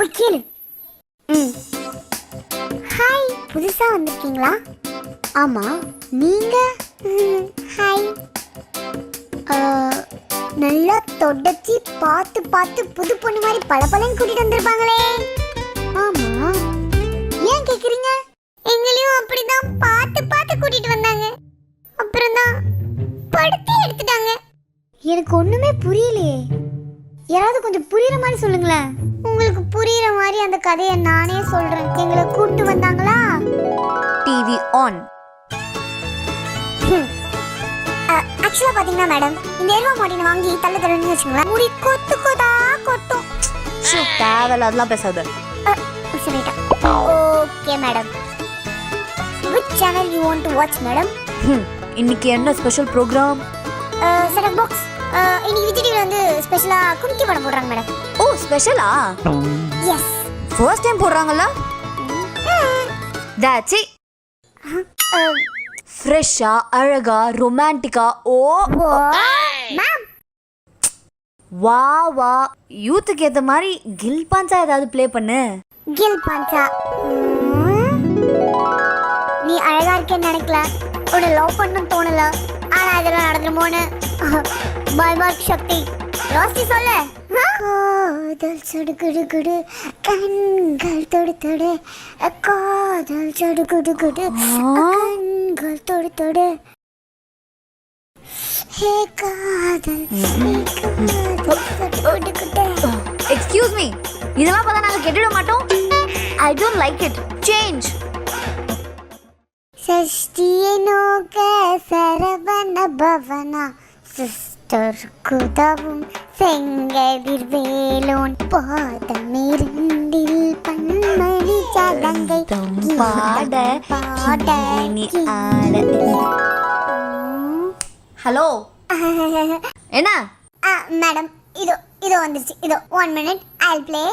போய் கேளு. ம். ஹாய் புதுசாக வந்திருக்கீங்களா? ஆமாம் நீங்கள் ஹாய் நல்லா தொடச்சி பார்த்து பார்த்து புது பொண்ணு மாதிரி பளபளன்னு கூட்டிட்டு வந்திருப்பாங்களே. ஆமா. ஏன் கேக்குறீங்க? எங்களையும் அப்படிதான் பார்த்து பார்த்து கூட்டிட்டு வந்தாங்க. அப்புறம் தான் படுத்து எடுத்துட்டாங்க. எனக்கு ஒண்ணுமே புரியலையே. யாராவது கொஞ்சம் புரியுற மாதிரி சொல்லுங்களேன். புரியுற மாதிரி அந்த கதையை நானே சொல்றேன். எங்களை கூட்டு வந்தாங்களா? TV on. ஆக்சுவலா பாத்தீங்கன்னா மேடம் இந்த எருவா மாட்டினை வாங்கி தள்ள தள்ளுன்னு வச்சுங்களேன் முடி கொத்து கொதா கொட்டும். தேவையில்ல அதெல்லாம் பேசாத. சொல்லிட்டேன் okay madam which channel you want to watch madam இன்னைக்கு என்ன ஸ்பெஷல் ப்ரோக்ராம் செட் பாக்ஸ் இன்னைக்கு விஜய் வந்து ஸ்பெஷலா கும்கி படம் போடுறாங்க மேடம் ஸ்பெஷலா? எஸ் ஃபர்ஸ்ட் டைம் போடுறாங்கல்ல? தாச்சி ஃப்ரெஷ்ஷா அழகா ரொமான்டிக்கா ஓ மேம் வா வா. யூத்துக்கு ஏத்த மாதிரி கில் பான்ஸா ஏதாவது ப்ளே பண்ணு. கில் பாஞ்சா நீ அழகா இருக்கேன்னு நினைக்கல. உன்னை லவ் பண்ணணும் தோணல. ஆனா இதெல்லாம் நடந்துருமோன்னு. பயமா இருக்கு சக்தி. யோசிச்சு சொல்லு. காதல் சொடு குடு குடு கண்கள் தொடு தொடு. காதல் சொடு குடு குடு கண்கள் தொடு தொடு. ஹே காதல் எக்ஸ்கியூஸ் மீ இதெல்லாம் பார்த்தா நாங்கள் கெட்டிட மாட்டோம். I don't like it change சஷ்டியை நோக்க சரவண பவனா? சிஸ் சிஸ்டர் குதவும் செங்கதிர்வேலோன் பாதமிருந்தில் பன்மணி கீதம் பாட, பாட. ஹலோ? என்ன? மேடம் இதோ இதோ வந்துருச்சு. இதோ one minute I play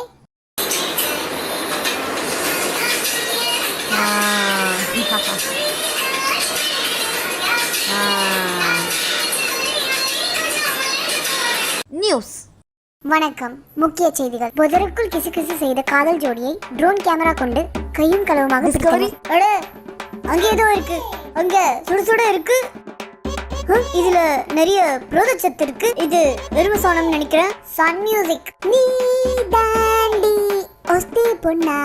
news வணக்கம். முக்கிய செய்திகள். புதருக்குள் கிசுகிசு செய்த காதல் ஜோடியை ட்ரோன் கேமரா கொண்டு கையும் களவுமாக டிஸ்கவரி அங்க ஏதோ இருக்கு. அங்க சுடுசுட இருக்கு. இதுல நிறைய புரோதச்சத்து இருக்கு. இது வெறும சோனம் நினைக்கிறேன். சன் மியூசிக் நீ தாண்டி ஒஸ்தி பொன்னா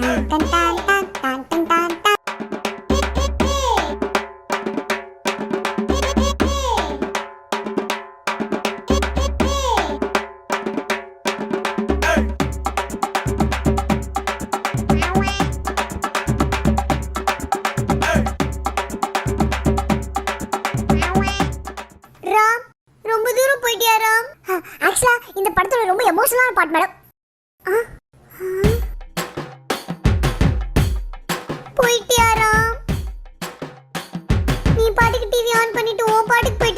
டான் டான் டான் டான். எமோஷனலான பாட் மேடம் போயிட்டியாரா நீ பாட்டுக்கு டிவி ஆன் பண்ணிட்டு உன் பாட்டுக்கு போய்